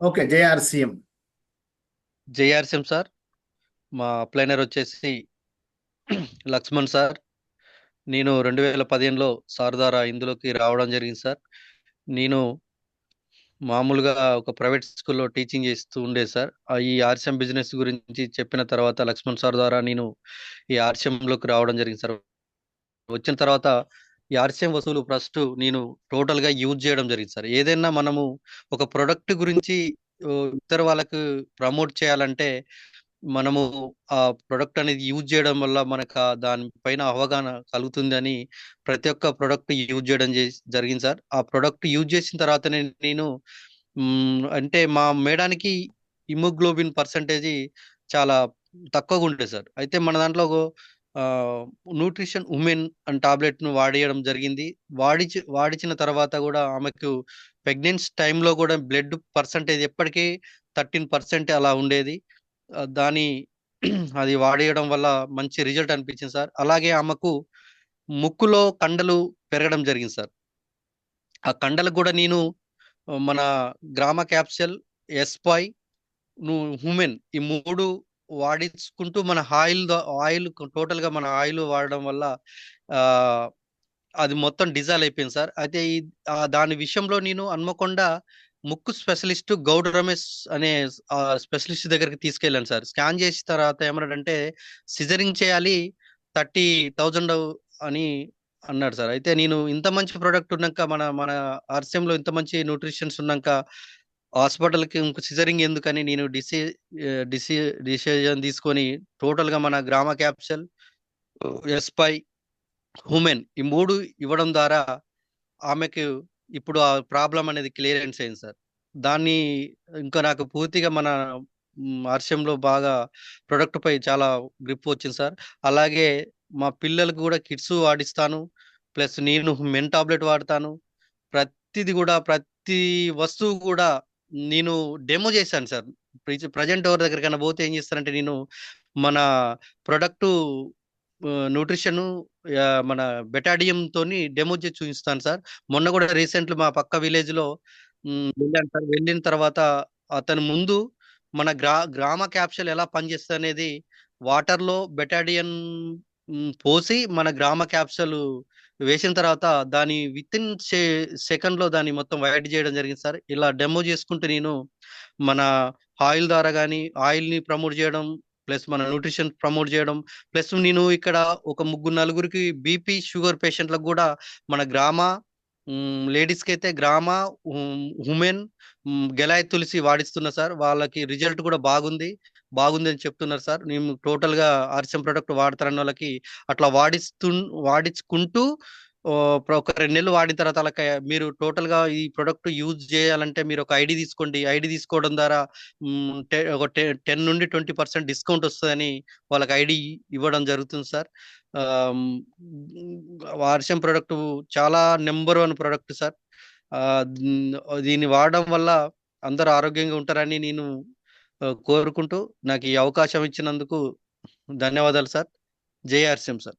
Okay JRCM JRCM sir మా అప్లైనర్ వచ్చేసి Laxman sir. నేను రెండు వేల పదిహేనులో సార్ ద్వారా ఇందులోకి రావడం జరిగింది సార్. నేను మామూలుగా ఒక ప్రైవేట్ స్కూల్లో టీచింగ్ చేస్తూ ఉండేది సార్. ఆ ఈ ఆర్సిఎం బిజినెస్ గురించి చెప్పిన తర్వాత లక్ష్మణ్ సార్ ద్వారా నేను ఈ ఆర్సిఎంలోకి రావడం జరిగింది సార్. వచ్చిన తర్వాత ఈ ఆర్సీఎం వసూలు ఫస్ట్ నేను టోటల్గా యూజ్ చేయడం జరిగింది సార్. ఏదైనా మనము ఒక ప్రొడక్ట్ గురించి ఇతర వాళ్ళకు ప్రమోట్ చేయాలంటే మనము ఆ ప్రొడక్ట్ అనేది యూజ్ చేయడం వల్ల మనకు దానిపైన అవగాహన కలుగుతుందని ప్రతి ఒక్క ప్రొడక్ట్ యూజ్ చేయడం జరిగింది సార్. ఆ ప్రొడక్ట్ యూజ్ చేసిన తర్వాత నేను అంటే మా మేడానికి హిమోగ్లోబిన్ పర్సంటేజ్ చాలా తక్కువగా ఉంటుంది సార్. అయితే మన దాంట్లో న్యూట్రిషన్ ఉమెన్ అండ్ టాబ్లెట్ను వాడేయడం జరిగింది. వాడిచి వాడిచిన తర్వాత కూడా ఆమెకు ప్రెగ్నెన్స్ టైంలో కూడా బ్లడ్ పర్సంటేజ్ ఎప్పటికీ థర్టీన్ పర్సెంట్ అలా ఉండేది. దాని అది వాడేయడం వల్ల మంచి రిజల్ట్ అనిపించింది సార్. అలాగే ఆమెకు ముక్కులో కండలు పెరగడం జరిగింది సార్. ఆ కండలు కూడా నేను మన గ్రామ క్యాప్సల్ ఎస్పాయ్ హ్యూమెన్ ఈ మూడు వాడించుకుంటూ మన ఆయిల్ ఆయిల్ టోటల్గా మన ఆయిల్ వాడడం వల్ల ఆ అది మొత్తం డిజాల్వ్ అయిపోయింది సార్. అయితే ఈ దాని విషయంలో నేను హన్మకొండ ముక్కు స్పెషలిస్ట్ గౌడ్ రమేష్ అనే స్పెషలిస్ట్ దగ్గరికి తీసుకెళ్ళాను సార్. స్కాన్ చేసిన తర్వాత ఏమన్నాడంటే సిజరింగ్ చేయాలి థర్టీ థౌజండ్ అని అన్నాడు సార్. అయితే నేను ఇంత మంచి ప్రోడక్ట్ ఉన్నాక మన మన RCM ఇంత మంచి న్యూట్రిషన్స్ ఉన్నాక హాస్పిటల్కి ఇంకో సిజరింగ్ ఎందుకని నేను డిసి డిసి డిసిజన్ తీసుకొని టోటల్గా మన గ్రామ క్యాప్సల్ ఎస్పై హ్యూమెన్ ఈ మూడు ఇవ్వడం ద్వారా ఆమెకు ఇప్పుడు ఆ ప్రాబ్లం అనేది క్లియరెన్స్ అయింది సార్. దాన్ని ఇంకా నాకు పూర్తిగా మన ఆర్షంలో బాగా ప్రొడక్ట్ పై చాలా గ్రిప్ వచ్చింది సార్. అలాగే మా పిల్లలకు కూడా కిడ్స్ వాడిస్తాను. ప్లస్ నేను మెన్ టాబ్లెట్ వాడతాను. ప్రతిది కూడా ప్రతి వస్తువు కూడా నేను డెమో చేశాను సార్. ప్రజెంట్ ఎవరి దగ్గరికైనా పోతే ఏం చేస్తానంటే నేను మన ప్రొడక్ట్ న్యూట్రిషన్ మన బెటాడియం తోని డెమో చేసి చూపిస్తాను సార్. మొన్న కూడా రీసెంట్లు మా పక్క విలేజ్లో వెళ్ళాను సార్. వెళ్ళిన తర్వాత అతను ముందు మన గ్రా గ్రామ క్యాప్షల్ ఎలా పనిచేస్తుంది అనేది వాటర్లో బెటాడియన్ పోసి మన గ్రామ క్యాప్సూల్ వేసిన తర్వాత దాని విత్ ఇన్ సెకండ్లో దాన్ని మొత్తం వైట్ చేయడం జరిగింది సార్. ఇలా డెమో చేసుకుంటూ నేను మన ఆయిల్ ద్వారా కానీ ఆయిల్ని ప్రమోట్ చేయడం ప్లస్ మన న్యూట్రిషన్ ప్రమోట్ చేయడం ప్లస్ నేను ఇక్కడ ఒక ముగ్గురు నలుగురికి బీపీ షుగర్ పేషెంట్లకు కూడా మన గ్రామ లేడీస్కి అయితే గ్రామ ఉమెన్ గెలాయ్ తులసి వాడిస్తున్నా సార్. వాళ్ళకి రిజల్ట్ కూడా బాగుంది. బాగుంది అని చెప్తున్నారు సార్. మేము టోటల్గా ఆర్సిఎం ప్రోడక్ట్ వాడతారన్న వాళ్ళకి అట్లా వాడిస్తు వాడించుకుంటూ ఒక రెండు నెలలు వాడిన తర్వాత వాళ్ళకి మీరు టోటల్గా ఈ ప్రొడక్ట్ యూజ్ చేయాలంటే మీరు ఒక ఐడి తీసుకోండి. ఐడి తీసుకోవడం ద్వారా ఒక టెన్ నుండి ట్వంటీ పర్సెంట్ డిస్కౌంట్ వస్తుందని వాళ్ళకి ఐడి ఇవ్వడం జరుగుతుంది సార్. ఆర్సిఎం ప్రొడక్ట్ చాలా నెంబర్ వన్ ప్రొడక్ట్ సార్. దీన్ని వాడడం వల్ల అందరూ ఆరోగ్యంగా ఉంటారని నేను కోరుకుంటూ నాకు ఈ అవకాశం ఇచ్చినందుకు ధన్యవాదాలు సార్. జై ఆర్సిఎం సార్.